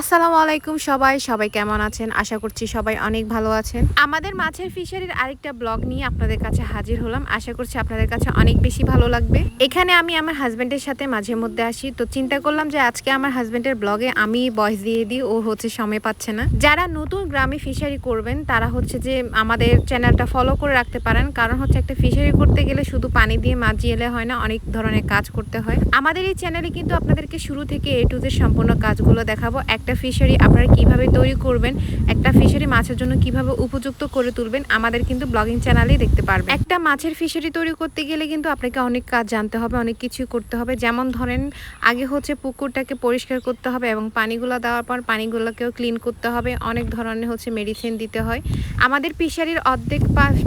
আসসালামু আলাইকুম সবাই সবাই কেমন আছেন? আশা করছি সবাই অনেক ভালো আছেন। আমাদের মাছের ফিশারির আরেকটা ব্লগ নিয়ে আপনাদের কাছে হাজির হলাম। আশা করছি আপনাদের কাছে অনেক বেশি ভালো লাগবে। এখানে আমি আমার হাজবেন্ডের সাথে মাঝে মধ্যে আসি। তো চিন্তা করলাম যে আজকে আমার হাজবেন্ডের ব্লগে আমি বয়স দিয়ে দিই, ও হচ্ছে সময় পাচ্ছে না। যারা নতুন গ্রামে ফিশারি করবেন, তারা হচ্ছে যে আমাদের চ্যানেলটা ফলো করে রাখতে পারেন। কারণ হচ্ছে একটা ফিশারি করতে গেলে শুধু পানি দিয়ে মাছ এলে হয় না, অনেক ধরনের কাজ করতে হয়। আমাদের এই চ্যানেলে কিন্তু আপনাদেরকে শুরু থেকে এ টু জেড সম্পূর্ণ কাজগুলো দেখাবো। একটা ফিশারি আপনারা কীভাবে তৈরি করবেন, একটা ফিশারি মাছের জন্য কীভাবে উপযুক্ত করে তুলবেন, আমাদের কিন্তু ব্লগিং চ্যানেলেই দেখতে পারবেন। একটা মাছের ফিশারি তৈরি করতে গেলে কিন্তু আপনাকে অনেক কাজ জানতে হবে, অনেক কিছুই করতে হবে। যেমন ধরেন, আগে হচ্ছে পুকুরটাকে পরিষ্কার করতে হবে এবং পানিগুলো দেওয়ার পর পানিগুলোকেও ক্লিন করতে হবে। অনেক ধরনের হচ্ছে মেডিসিন দিতে হয়। আমাদের ফিশারির অর্ধেক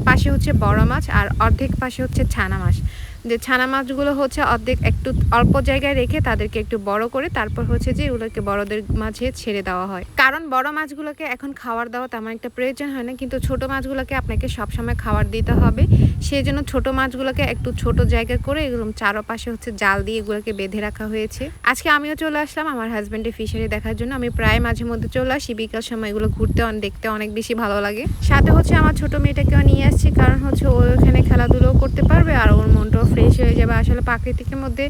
পাশে হচ্ছে বড় মাছ আর অর্ধেক পাশে হচ্ছে ছানা মাছ। যে ছানা মাছগুলো হচ্ছে অর্ধেক একটু অল্প জায়গায় রেখে তাদেরকে একটু বড় করে, তারপর হচ্ছে যে এগুলোকে বড়দের মাঝে ছেড়ে দেওয়া হয়। কারণ বড় মাছগুলোকে এখন খাবার দেওয়া তেমন একটা প্রয়োজন হয় না, কিন্তু ছোট মাছগুলোকে আপনাকে সবসময় খাবার দিতে হবে। সেই জন্য ছোট মাছগুলোকে একটু ছোট জায়গা করে এগুলো চারপাশে হচ্ছে জাল দিয়ে এগুলোকে বেঁধে রাখা হয়েছে। আজকে আমিও চলে আসলাম আমার হাজব্যান্ডের ফিশারি দেখার জন্য। আমি প্রায় মাঝে মধ্যে চলে আসি, বিকাল সময় এগুলো ঘুরতে দেখতে অনেক বেশি ভালো লাগে। সাথে হচ্ছে আমার ছোট মেয়েটাকেও নিয়ে আসছি, কারণ হচ্ছে ও এখানে খেলাধুলো করতে পারবে আর ওর মনটাও ফ্রেশ হয়ে যাবে আসলে প্রাকৃতিকের মধ্যে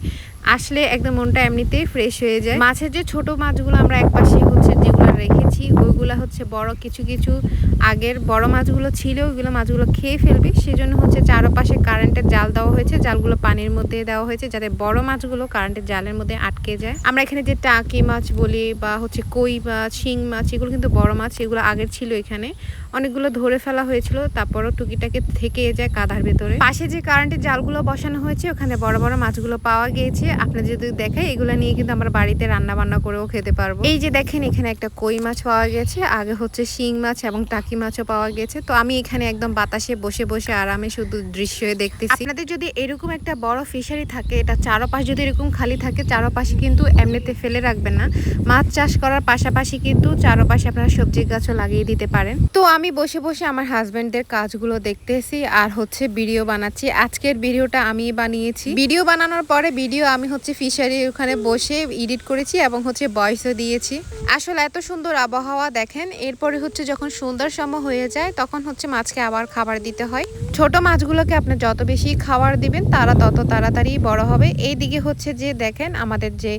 আসলে একদম মনটা এমনিতেই ফ্রেশ হয়ে যায়। মাছের যে ছোট মাছগুলো আমরা একপাশে হচ্ছে যেগুলো রেখেছি, ওইগুলো হচ্ছে বড় কিছু কিছু আগের বড় মাছগুলো ছিল, ওইগুলো মাছগুলো খেয়ে ফেলবে। সেজন্য হচ্ছে চারপাশে কারেন্টের জাল দেওয়া হয়েছে, জালগুলো পানির মধ্যে দেওয়া হয়েছে যাতে বড় মাছগুলো কারেন্টের জালের মধ্যে আটকে যায়। আমরা এখানে যে টাকি মাছ বলি বা হচ্ছে কই মাছ, শিং মাছ, এগুলো কিন্তু বড় মাছ, এগুলো আগের ছিল এখানে। অনেকগুলো ধরে ফেলা হয়েছিল, তারপরও টুকিটাকে থেকে যায় কাদার ভেতরে। পাশে যে কারেন্টের জালগুলো বসানো হয়েছে, ওখানে বড় বড় মাছগুলো পাওয়া গিয়েছে। আপনার যদি দেখাই, এগুলো নিয়ে কিন্তু আমরা বাড়িতে রান্না বান্না করেও খেতে পারব। এই যে দেখেন, এখানে একটা কই মাছ পাওয়া গেছে আগে হচ্ছে শিং মাছ এবং টাকি মাছও পাওয়া গেছে। তো আমি এখানে একদম বাতাসে বসে বসে আরামে শুধু দৃশ্য দেখতেছি। আপনাদের যদি এরকম একটা বড় ফিশারি থাকে এটা চারপাশ যদি এরকম খালি থাকে চারপাশে কিন্তু এমনিতে ফেলে রাখবেন না। মাছ চাষ করার পাশাপাশি কিন্তু চারপাশে আপনারা সবজি গাছও লাগিয়ে দিতে পারেন। তো আমি বসে বসে আমার হাজবেন্ডের কাজগুলো দেখতেছি আর হচ্ছে ভিডিও বানাচ্ছি। আজকের ভিডিওটা আমি বানিয়েছি। ভিডিও বানানোর পরে ভিডিও আমি হচ্ছে ফিশারি ওখানে বসে এডিট করেছি এবং হচ্ছে ভয়েসও দিয়েছি। আসলে এত সুন্দর আবহাওয়া দেখেন। এরপরে হচ্ছে যখন সুন্দর সময় হয়ে যায়, তখন হচ্ছে মাছকে আবার খাবার দিতে হয়। ছোট মাছগুলোকে আপনি যত বেশি খাবার দিবেন, তারা তত তাড়াতাড়ি বড় হবে। এই দিকে হচ্ছে যে দেখেন, আমাদের যে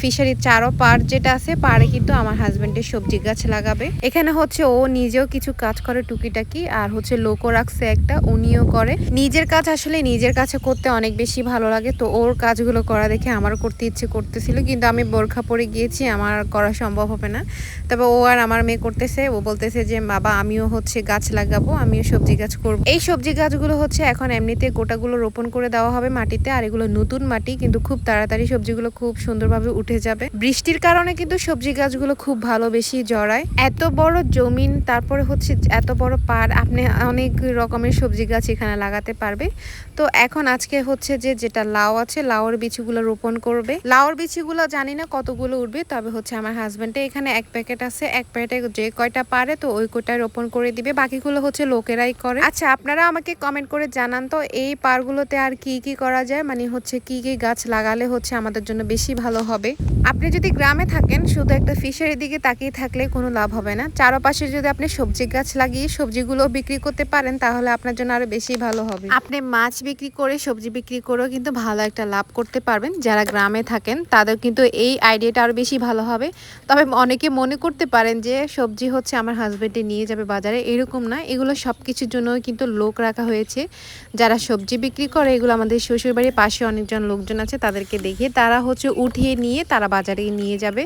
ফিশারির চারো পার যেটা আছে, পাড়ে কিন্তু আমার হাজবেন্ডের সবজি গাছ লাগাবে। এখানে হচ্ছে ও নিজেও কিছু কাজ করে টুকিটাকি, আর হচ্ছে লোকও রাখছে একটা, উনিও করে। নিজের কাজ আসলে নিজের কাছে করতে অনেক বেশি ভালো লাগে। তো ওর কাজগুলো করা দেখে আমার করতে ইচ্ছে করতেছিল, কিন্তু আমি বোরখা পরে গিয়েছি, আমার করা সম্ভব হবে না। তবে ও আর আমার মেয়ে করতেছে, ও বলতেছে যে, বাবা, আমিও হচ্ছে গাছ লাগাবো, আমিও সবজি গাছ করব। এই সবজি গাছগুলো হচ্ছে এখন এমনিতে গোটাগুলো রোপণ করে দেওয়া হবে মাটিতে, আর এগুলো নতুন মাটি, কিন্তু খুব তাড়াতাড়ি সবজিগুলো খুব সুন্দরভাবে উঠে যাবে। বৃষ্টির কারণে কিন্তু সবজি গাছগুলো খুব ভালো বেশি জড়ায়। এত বড় জমিন, তারপরে হচ্ছে এত বড় পার আপনি অনেক রকমের সবজি গাছ এখানে লাগাতে পারবে। তো এখন আজকে হচ্ছে যে, যেটা লাউ আছে, লাউর বিচিগুলো রোপণ করবে। লাউর বিচিগুলো জানি না কতগুলো উঠবে, তবে হচ্ছে আমার হাজব্যান্ডে এখানে এক প্যাকেট আছে, এক প্যাকেটে যে কয়টা পারে তো ওই কয়টা রোপণ করে দিবে। বাকিগুলো হচ্ছে লোকেরাই করে। আচ্ছা আপনারা আমাকে কমেন্ট করে জানান তো, এই পারগুলোতে আর কি কি করা যায়? মানে হচ্ছে কি কি গাছ লাগালে হচ্ছে আমাদের জন্য বেশি ভালো হবে? আপনি যদি গ্রামে থাকেন, শুধু একটা ফিশারির দিকে তাকিয়ে থাকলে কোনো লাভ হবে না। চারপাশে যদি আপনি সবজি গাছ লাগিয়ে সবজিগুলো বিক্রি করতে পারেন, তাহলে আপনার জন্য আরও বেশি ভালো হবে। আপনি মাছ বিক্রি করে, সবজি বিক্রি করেও কিন্তু ভালো একটা লাভ করতে পারবেন। যারা গ্রামে থাকেন, তাদের কিন্তু এই আইডিয়াটা আরও বেশি ভালো হবে। তবে অনেকে মনে করতে পারেন যে সবজি হচ্ছে আমার হাজব্যান্ডে নিয়ে যাবে বাজারে, এরকম না। এগুলো সব কিছুর জন্য কিন্তু লোক রাখা হয়েছে। যারা সবজি বিক্রি করে, এগুলো আমাদের শ্বশুরবাড়ির পাশে অনেকজন লোকজন আছে, তাদেরকে দেখে তারা হচ্ছে উঠিয়ে নিয়ে তারা বাজারে নিয়ে যাবে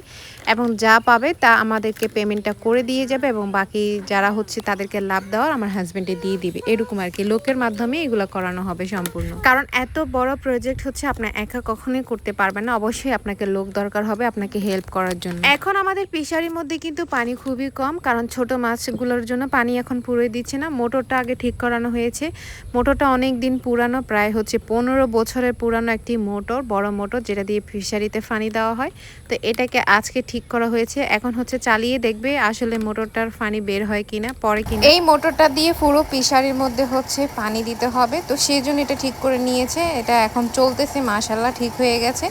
এবং যা পাবে তা আমাদেরকে পেমেন্টটা করে দিয়ে যাবে এবং বাকি যারা হচ্ছে তাদেরকে লাভ দেওয়ার আমার হাজবেন্ডে দিয়ে দিবে। এরকম আর কি। লোকের মাধ্যমে এগুলো করানো হবে সম্পূর্ণ। কারণ এত বড় প্রজেক্ট হচ্ছে আপনার একা কখনোই করতে পারবেন না। অবশ্যই আপনাকে লোক দরকার হবে আপনাকে হেল্প করার জন্য। এখন আমাদের ফিশারির মধ্যে কিন্তু পানি খুবই কম, কারণ ছোট মাছগুলোর জন্য পানি এখন পুরোই দিচ্ছে না। মোটরটা আগে ঠিক করানো হয়েছে। মোটরটা অনেক দিন পুরানো, প্রায় হচ্ছে পনেরো বছরের পুরানো একটি মোটর, বড় মোটর, যেটা দিয়ে ফিশারিতে ফানি দেওয়া হয়। তো এটাকে আজকে ঠিক করা হয়েছে। এখন হচ্ছে চালিয়ে দেখবে আসলে মোটরটার ফানি বের হয় কিনা, পরে কিনা। এই মোটরটা দিয়ে পুরো ফিশারির মধ্যে হচ্ছে পানি দিতে হবে। তো সেই জন্য এটা ঠিক করে নিয়েছে। এটা এখন চলতেছে মাশাল্লাহ ঠিক হয়ে গেছে।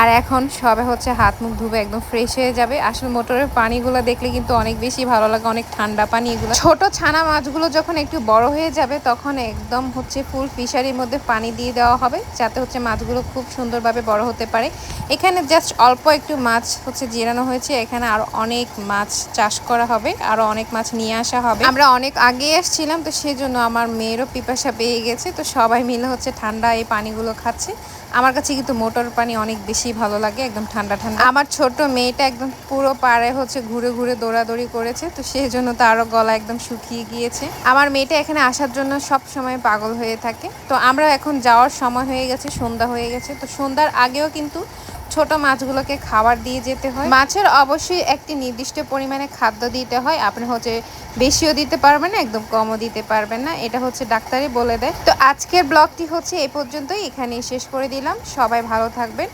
আর এখন সবে হচ্ছে হাত মুখ ধুবে, একদম ফ্রেশ হয়ে যাবে। আসলে মোটরের পানিগুলো দেখলে কিন্তু অনেক বেশি ভালো লাগে, অনেক ঠান্ডা পানি এগুলো। ছোট ছানা মাছগুলো যখন একটু বড় হয়ে যাবে, তখন একদম হচ্ছে ফুল ফিশারির মধ্যে পানি দিয়ে দেওয়া হবে, যাতে হচ্ছে মাছগুলো খুব সুন্দরভাবে বড় হতে পারে। এখানে জাস্ট অল্প একটু মাছ হচ্ছে জিরানো হয়েছে, এখানে আরও অনেক মাছ চাষ করা হবে, আরও অনেক মাছ নিয়ে আসা হবে। আমরা অনেক আগে এসেছিলাম তো সেজন্য আমার মেয়েরও পিপাসা পেয়ে গেছে, তো সবাই মিলে হচ্ছে ঠান্ডা এই পানিগুলো খাচ্ছে। আমার কাছে কিন্তু মোটর পানি অনেক বেশি ভালো লাগে, একদম ঠান্ডা ঠান্ডা। আমার ছোট মেয়েটা একদম পুরো পাড়ে হচ্ছে ঘুরে ঘুরে দৌড়াদৌড়ি করেছে, তো সেই জন্য তারও গলা একদম শুকিয়ে গিয়েছে। আমার মেয়েটা এখানে আসার জন্য সব সময় পাগল হয়ে থাকে, তো আমরা এখন যাওয়ার সময় হয়ে গেছে, সন্ধ্যা হয়ে গেছে, তো সন্ধ্যার আগেও কিন্তু ছোট মাছগুলোকে খাবার দিয়ে যেতে হয়। মাছের অবশ্যই একটি নির্দিষ্ট পরিমাণে খাদ্য দিতে হয়। আপনি হচ্ছে বেশিও দিতে পারবেন না, একদম কমও দিতে পারবেন না। এটা হচ্ছে ডাক্তারই বলে দেয়। তো আজকের ব্লগটি হচ্ছে এ পর্যন্তই। এখানেই শেষ করে দিলাম। সবাই ভালো থাকবেন।